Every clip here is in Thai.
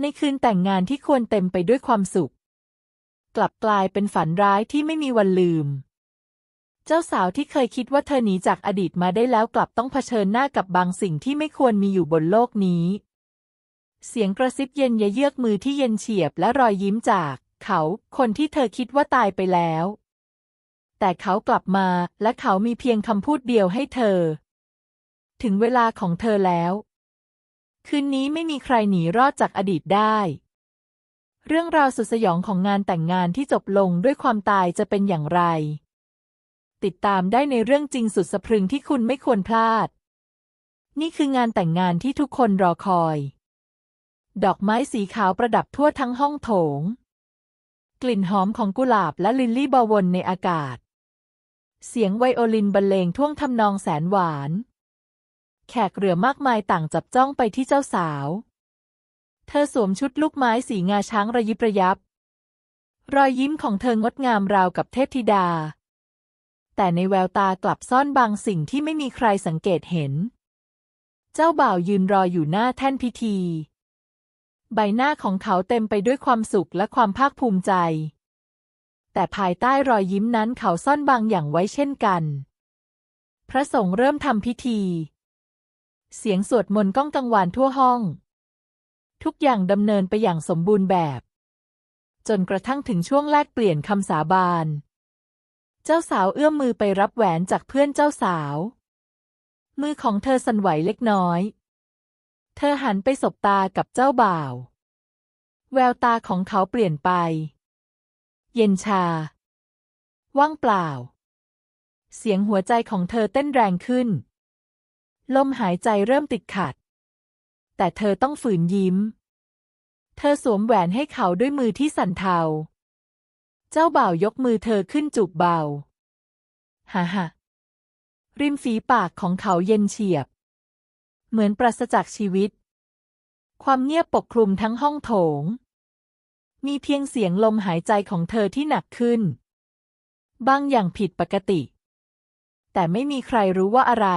ในคืนแต่งงานที่ควรเต็มไปด้วยความสุข กลับกลายเป็นฝันร้ายที่ไม่มีวันลืม เจ้าสาวที่เคยคิดว่าเธอหนีจากอดีตมาได้แล้วกลับต้องเผชิญหน้ากับบางสิ่งที่ไม่ควรมีอยู่บนโลกนี้ เสียงกระซิบเย็นยะเยือกมือที่เย็นเฉียบและรอยยิ้มจากเขา คนที่เธอคิดว่าตายไปแล้ว แต่เขากลับมาและเขามีเพียงคำพูดเดียวให้เธอ ถึงเวลาของเธอแล้ว คืนนี้ไม่มีใครหนีรอดจากอดีตได้ เรื่องราวสุดสยองของงานแต่งงานที่จบลงด้วยความตายจะเป็นอย่างไร ติดตามได้ในเรื่องจริงสุดสะพรึงที่คุณไม่ควรพลาด นี่คืองานแต่งงานที่ทุกคนรอคอย ดอกไม้สีขาวประดับทั่วทั้งห้องโถง กลิ่นหอมของกุหลาบและลิลลี่บวนในอากาศ เสียงไวโอลินบรรเลงท่วงทำนองแสนหวาน แขกเรือมากมายต่างจับจ้องไปที่เจ้าสาว เธอสวมชุดลูกไม้สีงาช้างระยิบระยับ รอยยิ้มของเธองดงามราวกับเทพธิดา แต่ในแววตากลับซ่อนบางสิ่งที่ไม่มีใครสังเกตเห็น เจ้าบ่าวยืนรออยู่หน้าแท่นพิธี ใบหน้าของเขาเต็มไปด้วยความสุขและความภาคภูมิใจ แต่ภายใต้รอยยิ้มนั้นเขาซ่อนบางอย่างไว้เช่นกัน พระสงฆ์เริ่มทำพิธี เสียงสวดมนต์ก้องกังวานทั่วห้อง ทุกอย่างดำเนินไปอย่างสมบูรณ์แบบ จนกระทั่งถึงช่วงแลกเปลี่ยนคำสาบาน เจ้าสาวเอื้อมมือไปรับแหวนจากเพื่อนเจ้าสาว มือของเธอสั่นไหวเล็กน้อย เธอหันไปสบตากับเจ้าบ่าว แววตาของเขาเปลี่ยนไป เย็นชา ว่างเปล่า เสียงหัวใจของเธอเต้นแรงขึ้น ลมหายใจเริ่มติดขัด แต่เธอต้องฝืนยิ้ม เธอสวมแหวนให้เขาด้วยมือที่สั่นเทา เจ้าบ่าวยกมือเธอขึ้นจูบเบาฮ่าฮ่าริมฝีปากของเขาเย็นเฉียบ เหมือนปราศจากชีวิต ความเงียบปกคลุมทั้งห้องโถง มีเพียงเสียงลมหายใจของเธอที่หนักขึ้น บางอย่างผิดปกติ แต่ไม่มีใครรู้ว่าอะไร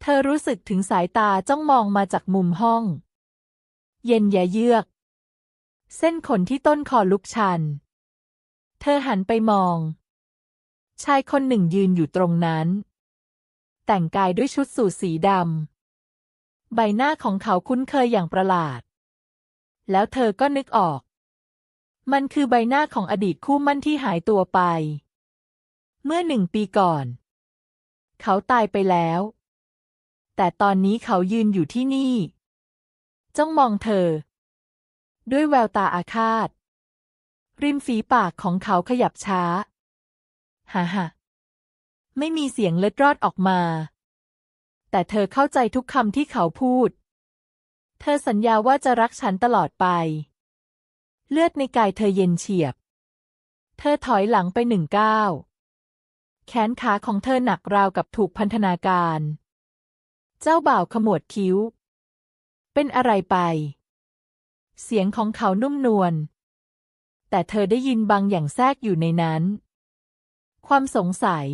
เธอรู้สึกถึงสายตาจ้องมองมาจากมุมห้อง เย็นยะเยือก เส้นขนที่ต้นคอลุกชัน เธอหันไปมอง ชายคนหนึ่งยืนอยู่ตรงนั้น แต่งกายด้วยชุดสูทสีดำ ใบหน้าของเขาคุ้นเคยอย่างประหลาด แล้วเธอก็นึกออก มันคือใบหน้าของอดีตคู่มั่นที่หายตัวไป เมื่อหนึ่งปีก่อน เขาตายไปแล้ว แต่ตอนนี้เขายืนอยู่ที่นี่ จ้องมองเธอ ด้วยแววตาอาฆาต ริมฝีปากของเขาขยับช้าฮ่าฮ่าไม่มีเสียงเล็ดรอดออกมา แต่เธอเข้าใจทุกคำที่เขาพูด เธอสัญญาว่าจะรักฉันตลอดไป เลือดในกายเธอเย็นเฉียบ เธอถอยหลังไปหนึ่งก้าว แขนขาของเธอหนักราวกับถูกพันธนาการ เจ้าบ่าวขมวดคิ้ว เป็นอะไรไป เสียงของเขานุ่มนวล แต่เธอได้ยินบางอย่างแทรกอยู่ในนั้น ความสงสัย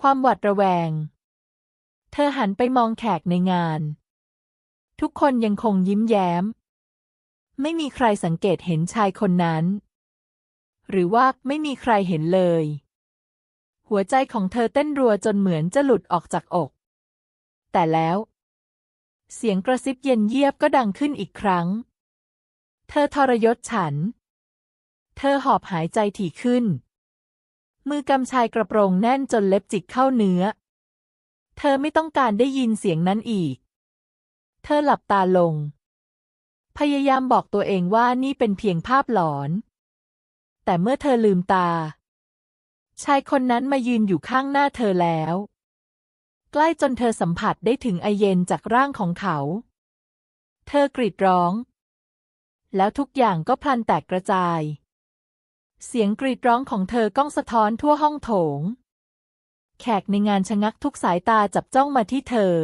ความหวาดระแวง เธอหันไปมองแขกในงาน ทุกคนยังคงยิ้มแย้ม ไม่มีใครสังเกตเห็นชายคนนั้น หรือว่าไม่มีใครเห็นเลย หัวใจของเธอเต้นรัวจนเหมือนจะหลุดออกจากอก แต่แล้ว เสียงกระซิบเย็นเยียบก็ดังขึ้นอีกครั้ง เธอทรยศฉัน เธอหอบหายใจถี่ขึ้น มือกำชายกระโปรงแน่นจนเล็บจิกเข้าเนื้อ เธอไม่ต้องการได้ยินเสียงนั้นอีก เธอหลับตาลง พยายามบอกตัวเองว่านี่เป็นเพียงภาพหลอน แต่เมื่อเธอลืมตาชายคนนั้นมายืนอยู่ข้างหน้าเธอแล้ว ใกล้จนเธอสัมผัสได้ถึงไอเย็นจากร่างของเขา เธอกรีดร้อง แล้วทุกอย่างก็พลันแตกกระจาย เสียงกรีดร้องของเธอก้องสะท้อนทั่วห้องโถง แขกในงานชะงักทุกสายตาจับจ้องมาที่เธอ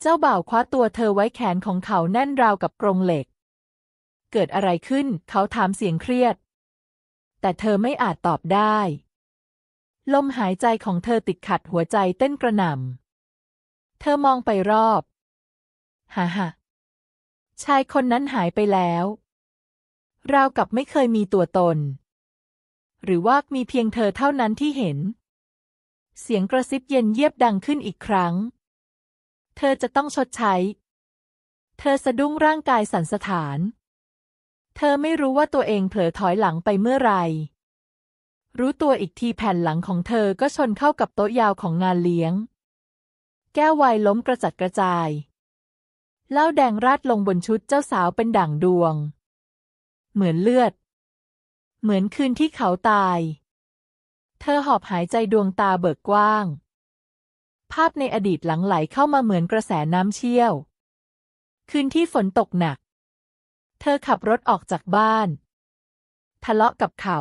เจ้าบ่าวคว้าตัวเธอไว้แขนของเขาแน่นราวกับกรงเหล็ก เกิดอะไรขึ้นเขาถามเสียงเครียด แต่เธอไม่อาจตอบได้ ลมหายใจของเธอติดขัดหัวใจเต้นกระหน่ำ เธอมองไปรอบ ฮ่าฮ่าชายคนนั้นหายไปแล้ว ราวกับไม่เคยมีตัวตน หรือว่ามีเพียงเธอเท่านั้นที่เห็น เสียงกระซิบเย็นเยียบดังขึ้นอีกครั้ง เธอจะต้องชดใช้ เธอสะดุ้งร่างกายสั่นสะท้าน เธอไม่รู้ว่าตัวเองเผลอถอยหลังไปเมื่อไหร่ รู้ตัวอีกทีแผ่นหลังของเธอก็ชนเข้ากับโต๊ะยาวของงานเลี้ยง แก้วไวน์ล้มกระจัดกระจาย เหล้าแดงราดลงบนชุดเจ้าสาวเป็นด่างดวง เหมือนเลือด เหมือนคืนที่เขาตาย เธอหอบหายใจดวงตาเบิกกว้าง ภาพในอดีตหลังไหลเข้ามาเหมือนกระแสน้ำเชี่ยว คืนที่ฝนตกหนัก เธอขับรถออกจากบ้าน ทะเลาะกับเขา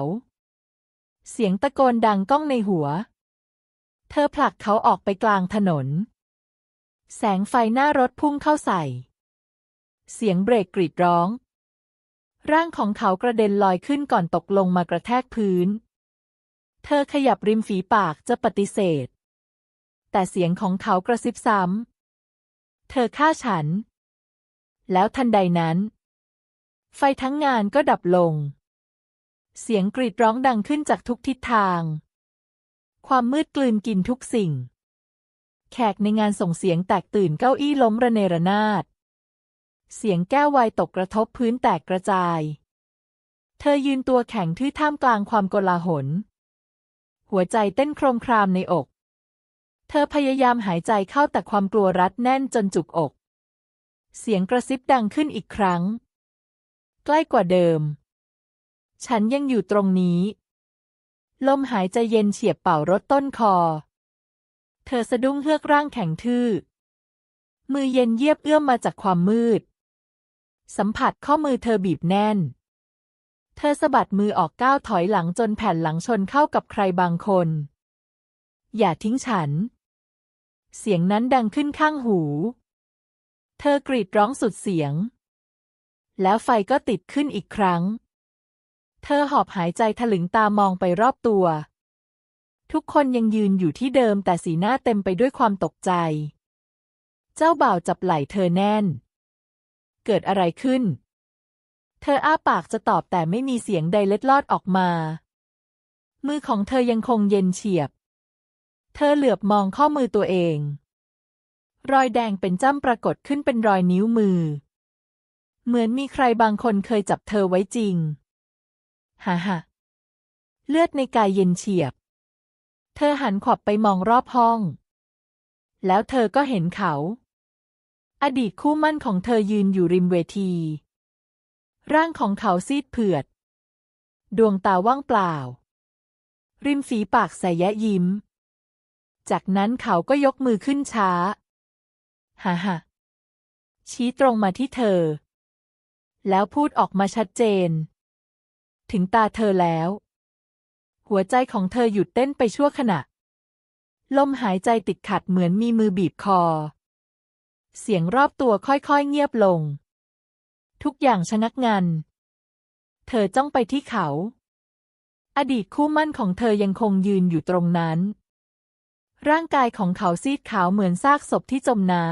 เสียงตะโกนดังก้องในหัว เธอผลักเขาออกไปกลางถนน แสงไฟหน้ารถพุ่งเข้าใส่ เสียงเบรกกรีดร้อง ร่างของเขากระเด็นลอยขึ้นก่อนตกลงมากระแทกพื้น เธอขยับริมฝีปากจะปฏิเสธ แต่เสียงของเขากระซิบซ้ำ เธอฆ่าฉัน แล้วทันใดนั้น ไฟทั้งงานก็ดับลง เสียงกรีดร้องดังขึ้นจากทุกทิศทาง ความมืดกลืนกินทุกสิ่ง แขกในงานส่งเสียงแตกตื่นเก้าอี้ล้มระเนระนาด เสียงแก้วไวน์ตกกระทบพื้นแตกกระจาย เธอยืนตัวแข็งทื่อท่ามกลางความโกลาหล หัวใจเต้นโครมครามในอก เธอพยายามหายใจเข้าแต่ความกลัวรัดแน่นจนจุกอก เสียงกระซิบดังขึ้นอีกครั้ง ใกล้กว่าเดิม ฉันยังอยู่ตรงนี้ ลมหายใจเย็นเฉียบเป่ารถต้นคอ เธอสะดุ้งเฮือกร่างแข็งทื่อ มือเย็นเยียบเอื้อมมาจากความมืด สัมผัสข้อมือเธอบีบแน่น เธอสะบัดมือออกก้าวถอยหลังจนแผ่นหลังชนเข้ากับใครบางคน อย่าทิ้งฉัน เสียงนั้นดังขึ้นข้างหู เธอกรีดร้องสุดเสียง แล้วไฟก็ติดขึ้นอีกครั้ง เธอหอบหายใจถลึงตามองไปรอบตัว ทุกคนยังยืนอยู่ที่เดิมแต่สีหน้าเต็มไปด้วยความตกใจ เจ้าบ่าวจับไหล่เธอแน่น เกิดอะไรขึ้น เธออ้าปากจะตอบแต่ไม่มีเสียงใดเล็ดลอดออกมา มือของเธอยังคงเย็นเฉียบ เธอเหลือบมองข้อมือตัวเอง รอยแดงเป็นจ้ำปรากฏขึ้นเป็นรอยนิ้วมือ เหมือนมีใครบางคนเคยจับเธอไว้จริง ฮ่าฮ่าเลือดในกายเย็นเฉียบ เธอหันขวับไปมองรอบห้อง แล้วเธอก็เห็นเขา อดีตคู่มั่นของเธอยืนอยู่ริมเวที ร่างของเขาซีดเผือด ดวงตาว่างเปล่า ริมฝีปากใสแยะยิ้ม จากนั้นเขาก็ยกมือขึ้นช้า ฮ่าฮ่าชี้ตรงมาที่เธอ แล้วพูดออกมาชัดเจน ถึงตาเธอแล้ว หัวใจของเธอหยุดเต้นไปชั่วขณะ ลมหายใจติดขัดเหมือนมีมือบีบคอ เสียงรอบตัวค่อยๆเงียบลง ทุกอย่างชะงักงัน เธอจ้องไปที่เขา อดีตคู่มั่นของเธอยังคงยืนอยู่ตรงนั้น ร่างกายของเขาซีดขาวเหมือนซากศพที่จมน้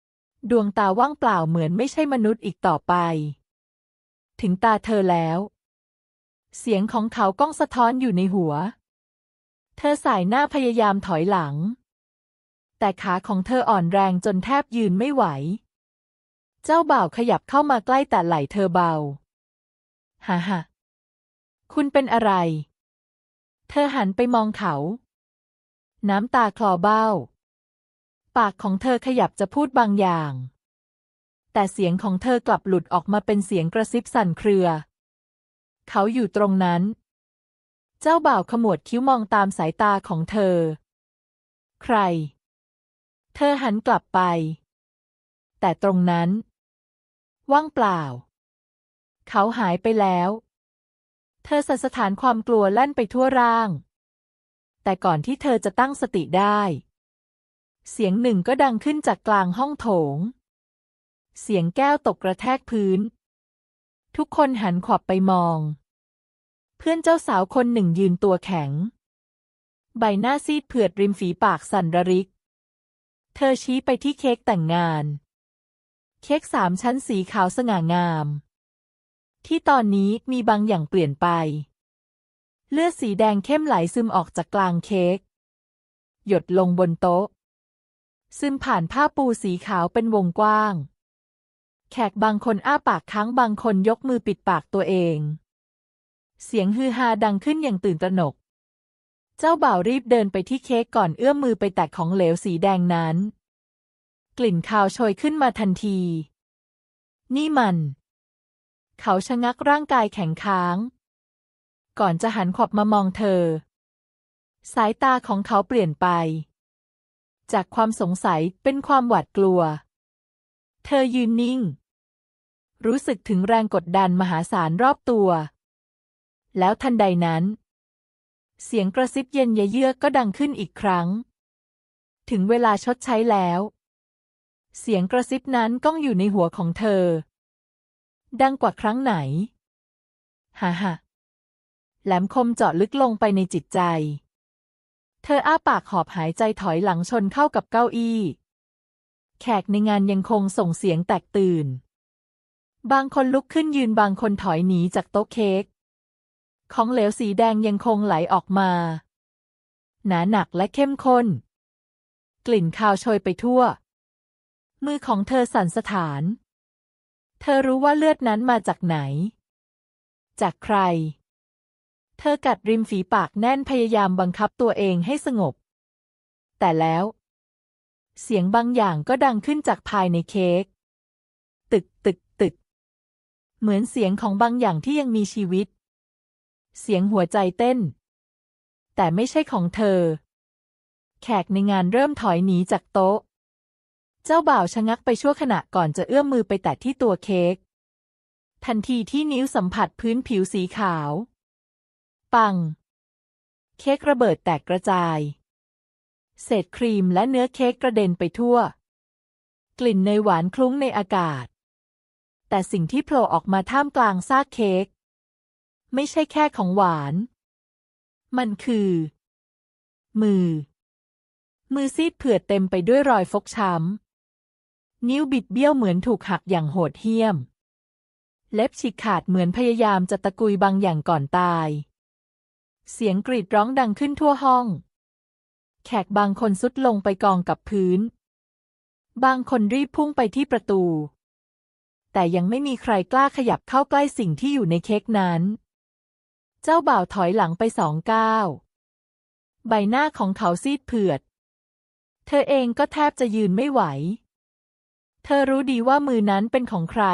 ำดวงตาว่างเปล่าเหมือนไม่ใช่มนุษย์อีกต่อไป ถึงตาเธอแล้ว เสียงของเขาก้องสะท้อนอยู่ในหัว เธอสายหน้าพยายามถอยหลัง แต่ขาของเธออ่อนแรงจนแทบยืนไม่ไหว เจ้าบ่าวขยับเข้ามาใกล้แต่ไหล่เธอเบา ฮ่าฮ่าคุณเป็นอะไร เธอหันไปมองเขา น้ำตาคลอเบ้า ปากของเธอขยับจะพูดบางอย่าง แต่เสียงของเธอกลับหลุดออกมาเป็นเสียงกระซิบสั่นเครือ เขาอยู่ตรงนั้น เจ้าบ่าวขมวดคิ้วมองตามสายตาของเธอ ใคร เธอหันกลับไป แต่ตรงนั้น ว่างเปล่า เขาหายไปแล้ว เธอสันสถานความกลัวแล่นไปทั่วร่าง แต่ก่อนที่เธอจะตั้งสติได้ เสียงหนึ่งก็ดังขึ้นจากกลางห้องโถง เสียงแก้วตกกระแทกพื้น ทุกคนหันขวับไปมอง เพื่อนเจ้าสาวคนหนึ่งยืนตัวแข็ง ใบหน้าซีดเผือดริมฝีปากสั่นระริก เธอชี้ไปที่เค้กแต่งงาน เค้กสามชั้นสีขาวสง่างาม ที่ตอนนี้มีบางอย่างเปลี่ยนไป เลือดสีแดงเข้มไหลซึมออกจากกลางเค้กหยดลงบนโต๊ะ ซึมผ่านผ้าปูสีขาวเป็นวงกว้าง แขกบางคนอ้าปากค้างบางคนยกมือปิดปากตัวเอง เสียงฮือฮาดังขึ้นอย่างตื่นตระหนก เจ้าบ่าวรีบเดินไปที่เค้กก่อนเอื้อมมือไปแตะของเหลวสีแดงนั้น กลิ่นคาวโชยขึ้นมาทันที นี่มัน เขาชะงักร่างกายแข็งค้าง ก่อนจะหันขวบมามองเธอ สายตาของเขาเปลี่ยนไป จากความสงสัยเป็นความหวาดกลัวเธอยืนนิ่ง รู้สึกถึงแรงกดดันมหาศาลรอบตัว แล้วทันใดนั้น เสียงกระซิบเย็นเยือกก็ดังขึ้นอีกครั้ง ถึงเวลาชดใช้แล้ว เสียงกระซิบนั้นก้องอยู่ในหัวของเธอ ดังกว่าครั้งไหนฮ่าฮ่าแหลมคมเจาะลึกลงไปในจิตใจ เธออ้าปากหอบหายใจถอยหลังชนเข้ากับเก้าอี้ แขกในงานยังคงส่งเสียงแตกตื่น บางคนลุกขึ้นยืนบางคนถอยหนีจากโต๊ะเค้ก ของเหลวสีแดงยังคงไหลออกมา หนาหนักและเข้มข้น กลิ่นคาวโชยไปทั่ว มือของเธอสั่นสะท้าน เธอรู้ว่าเลือดนั้นมาจากไหน จากใคร เธอกัดริมฝีปากแน่นพยายามบังคับตัวเองให้สงบ แต่แล้ว เสียงบางอย่างก็ดังขึ้นจากภายในเค้ก ตึกตึกตึก เหมือนเสียงของบางอย่างที่ยังมีชีวิต เสียงหัวใจเต้น แต่ไม่ใช่ของเธอ แขกในงานเริ่มถอยหนีจากโต๊ะ เจ้าบ่าวชะงักไปชั่วขณะก่อนจะเอื้อมมือไปแตะที่ตัวเค้ก ทันทีที่นิ้วสัมผัสพื้นผิวสีขาว ปัง เค้กระเบิดแตกกระจาย เศษครีมและเนื้อเค้กกระเด็นไปทั่ว กลิ่นเนยหวานคลุ้งในอากาศ แต่สิ่งที่โผล่ออกมาท่ามกลางซากเค้กไม่ใช่แค่ของหวาน มันคือ มือ มือซีดเผือดเต็มไปด้วยรอยฟกช้ำ นิ้วบิดเบี้ยวเหมือนถูกหักอย่างโหดเหี้ยม เล็บฉีกขาดเหมือนพยายามจะตะกุยบางอย่างก่อนตาย เสียงกรีดร้องดังขึ้นทั่วห้อง แขกบางคนสุดลงไปกองกับพื้น บางคนรีบพุ่งไปที่ประตู แต่ยังไม่มีใครกล้าขยับเข้าใกล้สิ่งที่อยู่ในเค้กนั้น เจ้าบ่าวถอยหลังไปสองก้าว ใบหน้าของเขาซีดเผือด เธอเองก็แทบจะยืนไม่ไหว เธอรู้ดีว่ามือนั้นเป็นของใคร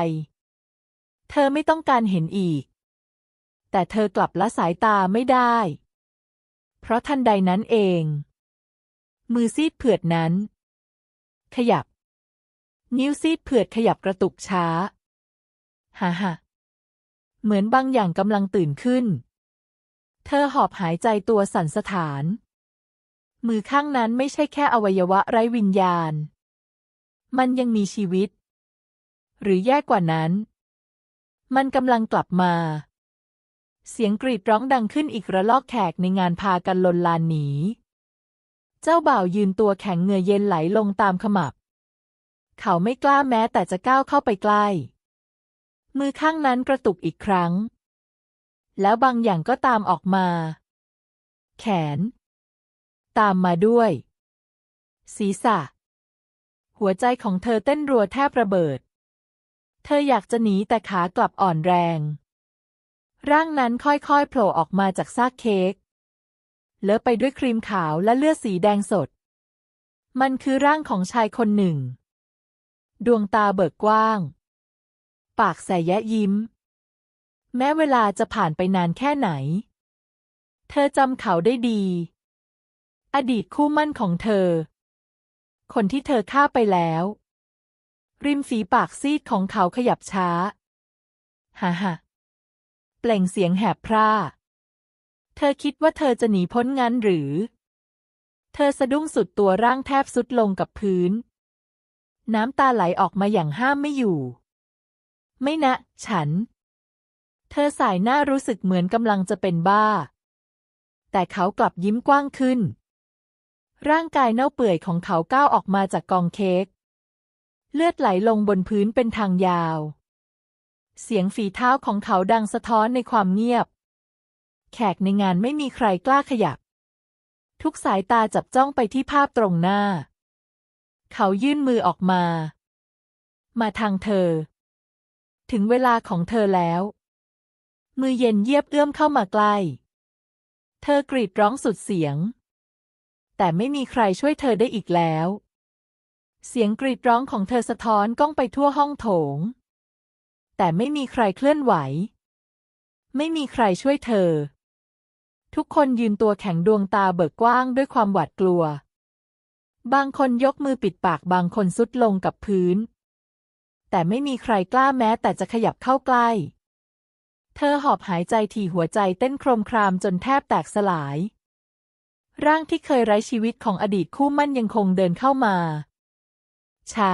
เธอไม่ต้องการเห็นอีก แต่เธอกลับละสายตาไม่ได้ เพราะทันใดนั้นเอง มือซีดเผือดนั้น ขยับ นิ้วซีดเผือดขยับกระตุกช้าฮ่าฮ่าเหมือนบางอย่างกำลังตื่นขึ้น เธอหอบหายใจตัวสั่นสะท้าน มือข้างนั้นไม่ใช่แค่อวัยวะไร้วิญญาณ มันยังมีชีวิต หรือแย่กว่านั้น มันกำลังกลับมา เสียงกรีดร้องดังขึ้นอีกระลอกแขกในงานพากันลนลานหนี เจ้าบ่าวยืนตัวแข็งเหงื่อเย็นไหลลงตามขมับ เขาไม่กล้าแม้แต่จะก้าวเข้าไปใกล้ มือข้างนั้นกระตุกอีกครั้ง แล้วบางอย่างก็ตามออกมา แขน ตามมาด้วย ศีรษะ หัวใจของเธอเต้นรัวแทบระเบิด เธออยากจะหนีแต่ขากลับอ่อนแรง ร่างนั้นค่อยๆโผล่ออกมาจากซากเค้กเลอะไปด้วยครีมขาวและเลือดสีแดงสด มันคือร่างของชายคนหนึ่ง ดวงตาเบิกกว้าง ปากใสแยะยิ้ม แม้เวลาจะผ่านไปนานแค่ไหน เธอจำเขาได้ดี อดีตคู่มั่นของเธอ คนที่เธอฆ่าไปแล้ว ริมฝีปากซีดของเขาขยับช้าฮ่าฮ่าเปล่งเสียงแหบพร่า เธอคิดว่าเธอจะหนีพ้นงั้นหรือ เธอสะดุ้งสุดตัวร่างแทบสุดลงกับพื้น น้ำตาไหลออกมาอย่างห้ามไม่อยู่ ไม่นะ ฉัน เธอสายหน้ารู้สึกเหมือนกำลังจะเป็นบ้า แต่เขากลับยิ้มกว้างขึ้น ร่างกายเน่าเปื่อยของเขาก้าวออกมาจากกองเค้ก เลือดไหลลงบนพื้นเป็นทางยาว เสียงฝีเท้าของเขาดังสะท้อนในความเงียบ แขกในงานไม่มีใครกล้าขยับ ทุกสายตาจับจ้องไปที่ภาพตรงหน้า เขายื่นมือออกมา มาทางเธอ ถึงเวลาของเธอแล้ว มือเย็นเยียบเอื้อมเข้ามาใกล้ เธอกรีดร้องสุดเสียง แต่ไม่มีใครช่วยเธอได้อีกแล้ว เสียงกรีดร้องของเธอสะท้อนก้องไปทั่วห้องโถง แต่ไม่มีใครเคลื่อนไหว ไม่มีใครช่วยเธอ ทุกคนยืนตัวแข็งดวงตาเบิกกว้างด้วยความหวาดกลัว บางคนยกมือปิดปากบางคนสุดลงกับพื้น แต่ไม่มีใครกล้าแม้แต่จะขยับเข้าใกล้ เธอหอบหายใจถี่หัวใจเต้นโครมครามจนแทบแตกสลาย ร่างที่เคยไร้ชีวิตของอดีตคู่มั่นยังคงเดินเข้ามา ช้า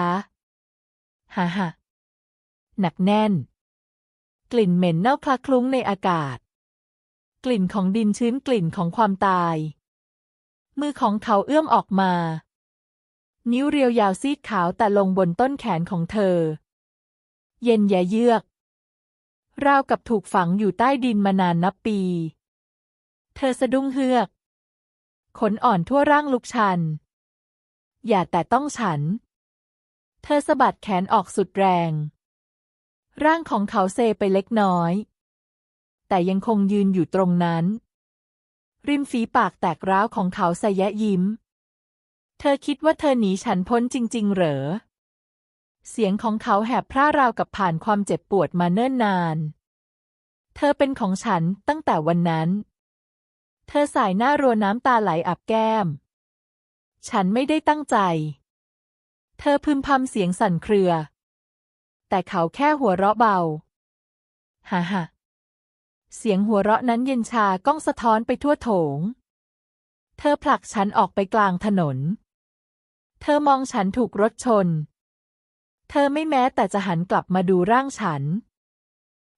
ฮ่าฮ่าหนักแน่น กลิ่นเหม็นเน่าคละคลุ้งในอากาศ กลิ่นของดินชื้นกลิ่นของความตาย มือของเขาเอื้อมออกมา นิ้วเรียวยาวซีดขาวแต่ลงบนต้นแขนของเธอ เย็นแยเยือก ราวกับถูกฝังอยู่ใต้ดินมานานนับปี เธอสะดุ้งเฮือก ขนอ่อนทั่วร่างลุกชัน อย่าแต่ต้องฉัน เธอสะบัดแขนออกสุดแรง ร่างของเขาเซไปเล็กน้อย แต่ยังคงยืนอยู่ตรงนั้น ริมฝีปากแตกร้าวของเขาใสยะยิ้ม เธอคิดว่าเธอหนีฉันพ้นจริง ๆ เหรอ เสียงของเขาแหบพร่าราวกับผ่านความเจ็บปวดมาเนิ่นนาน เธอเป็นของฉันตั้งแต่วันนั้น เธอสายหน้ารัวน้ำตาไหลอับแก้ม ฉันไม่ได้ตั้งใจ เธอพึมพำเสียงสั่นเครือ แต่เขาแค่หัวเราะเบา ฮ่าฮ่าเสียงหัวเราะนั้นเย็นชาก้องสะท้อนไปทั่วโถง เธอผลักฉันออกไปกลางถนน ธอมองฉันถูกรถชน เธอไม่แม้แต่จะหันกลับมาดูร่างฉัน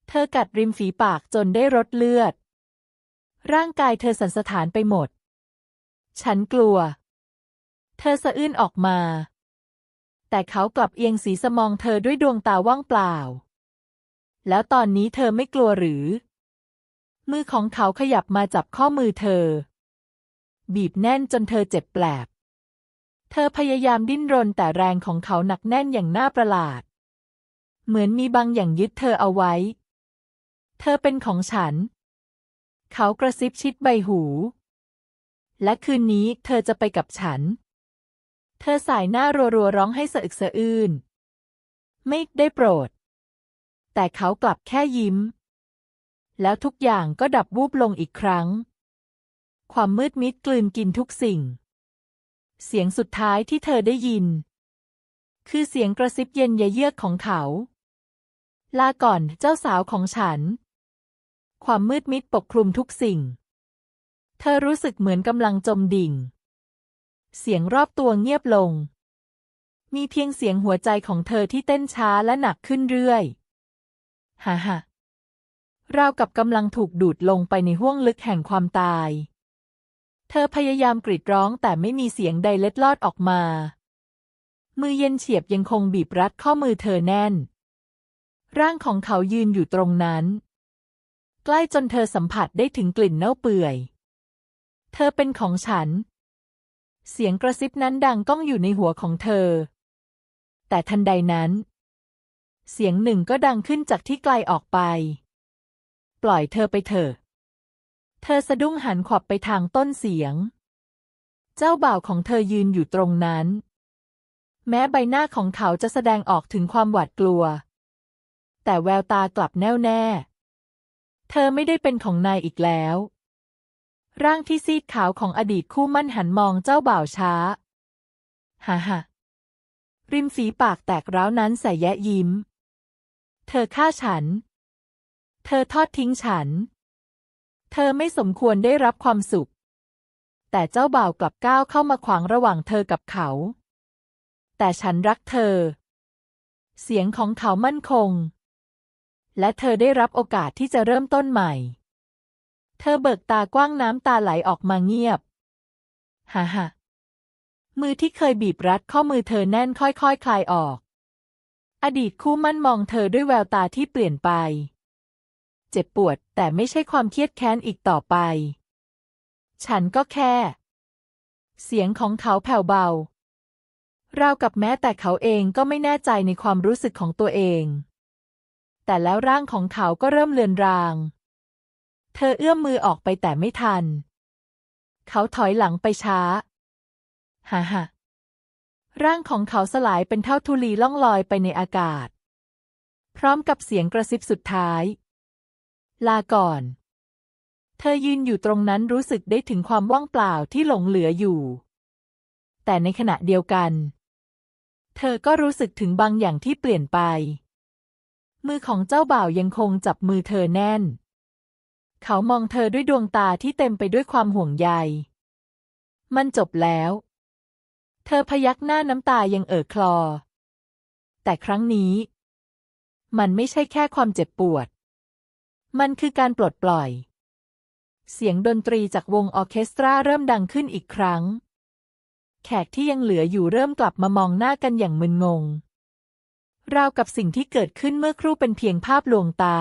เธอกัดริมฝีปากจนได้รดเลือด ร่างกายเธอสั่นสะท้านไปหมด ฉันกลัว เธอสะอื้นออกมา แต่เขากลับเอียงศีรษะมองเธอด้วยดวงตาว่างเปล่า แล้วตอนนี้เธอไม่กลัวหรือ มือของเขาขยับมาจับข้อมือเธอ บีบแน่นจนเธอเจ็บแปลบ เธอพยายามดิ้นรนแต่แรงของเขาหนักแน่นอย่างน่าประหลาด เหมือนมีบางอย่างยึดเธอเอาไว้ เธอเป็นของฉัน เขากระซิบชิดใบหู และคืนนี้เธอจะไปกับฉัน เธอสายหน้ารัวๆร้องให้สะอึกสะอื้น ไม่ได้โปรด แต่เขากลับแค่ยิ้ม แล้วทุกอย่างก็ดับวูบลงอีกครั้ง ความมืดมิดกลืนกินทุกสิ่ง เสียงสุดท้ายที่เธอได้ยิน คือเสียงกระซิบเย็นเยือกของเขา ลาก่อนเจ้าสาวของฉัน ความมืดมิดปกคลุมทุกสิ่ง เธอรู้สึกเหมือนกำลังจมดิ่ง เสียงรอบตัวเงียบลง มีเพียงเสียงหัวใจของเธอที่เต้นช้าและหนักขึ้นเรื่อยฮ่าฮ่าราวกับกำลังถูกดูดลงไปในห้วงลึกแห่งความตาย เธอพยายามกรีดร้องแต่ไม่มีเสียงใดเล็ดลอดออกมา มือเย็นเฉียบยังคงบีบรัดข้อมือเธอแน่น ร่างของเขายืนอยู่ตรงนั้น ใกล้จนเธอสัมผัสได้ถึงกลิ่นเน่าเปื่อย เธอเป็นของฉัน เสียงกระซิบนั้นดังก้องอยู่ในหัวของเธอ แต่ทันใดนั้น เสียงหนึ่งก็ดังขึ้นจากที่ไกลออกไป ปล่อยเธอไปเถอะ เธอสะดุ้งหันขวับไปทางต้นเสียง เจ้าบ่าวของเธอยืนอยู่ตรงนั้น แม้ใบหน้าของเขาจะแสดงออกถึงความหวาดกลัว แต่แววตากลับแน่วแน่ เธอไม่ได้เป็นของนายอีกแล้ว ร่างที่ซีดขาวของอดีตคู่มั่นหันมองเจ้าบ่าวช้า ฮ่าฮ่าริมฝีปากแตกร้าวนั้นใส่แยะยิ้ม เธอฆ่าฉัน เธอทอดทิ้งฉัน เธอไม่สมควรได้รับความสุข แต่เจ้าบ่าวกลับก้าวเข้ามาขวางระหว่างเธอกับเขา แต่ฉันรักเธอ เสียงของเขามั่นคง และเธอได้รับโอกาสที่จะเริ่มต้นใหม่ เธอเบิกตากว้างน้ำตาไหลออกมาเงียบ ฮ่าฮ่ามือที่เคยบีบรัดข้อมือเธอแน่นค่อยๆคคลายออก อดีตคู่มั่นมองเธอด้วยแววตาที่เปลี่ยนไป เจ็บปวด แต่ไม่ใช่ความเครียดแค้นอีกต่อไป ฉันก็แค่ เสียงของเขาแผ่วเบา ราวกับแม้แต่เขาเองก็ไม่แน่ใจในความรู้สึกของตัวเอง แต่แล้วร่างของเขาก็เริ่มเลือนราง เธอเอื้อมมือออกไปแต่ไม่ทัน เขาถอยหลังไปช้า ฮ่าฮ่าร่างของเขาสลายเป็นเท่าธุลีล่องลอยไปในอากาศ พร้อมกับเสียงกระซิบสุดท้าย ลาก่อน เธอยืนอยู่ตรงนั้นรู้สึกได้ถึงความว่างเปล่าที่หลงเหลืออยู่ แต่ในขณะเดียวกัน เธอก็รู้สึกถึงบางอย่างที่เปลี่ยนไป มือของเจ้าบ่าวยังคงจับมือเธอแน่น เขามองเธอด้วยดวงตาที่เต็มไปด้วยความห่วงใย มันจบแล้ว เธอพยักหน้าน้ำตายังเอ่อคลอ แต่ครั้งนี้ มันไม่ใช่แค่ความเจ็บปวด มันคือการปลดปล่อย เสียงดนตรีจากวงออเคสตราเริ่มดังขึ้นอีกครั้ง แขกที่ยังเหลืออยู่เริ่มกลับมามองหน้ากันอย่างมึนงง ราวกับสิ่งที่เกิดขึ้นเมื่อครู่เป็นเพียงภาพลวงตา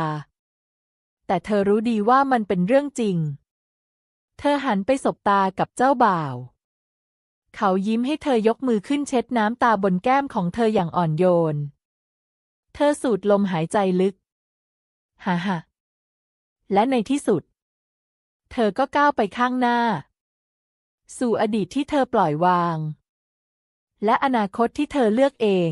แต่เธอรู้ดีว่ามันเป็นเรื่องจริง เธอหันไปสบตากับเจ้าบ่าว เขายิ้มให้เธอยกมือขึ้นเช็ดน้ำตาบนแก้มของเธออย่างอ่อนโยน เธอสูดลมหายใจลึก ฮ่าฮ่า และในที่สุด เธอก็ก้าวไปข้างหน้า สู่อดีตที่เธอปล่อยวาง และอนาคตที่เธอเลือกเอง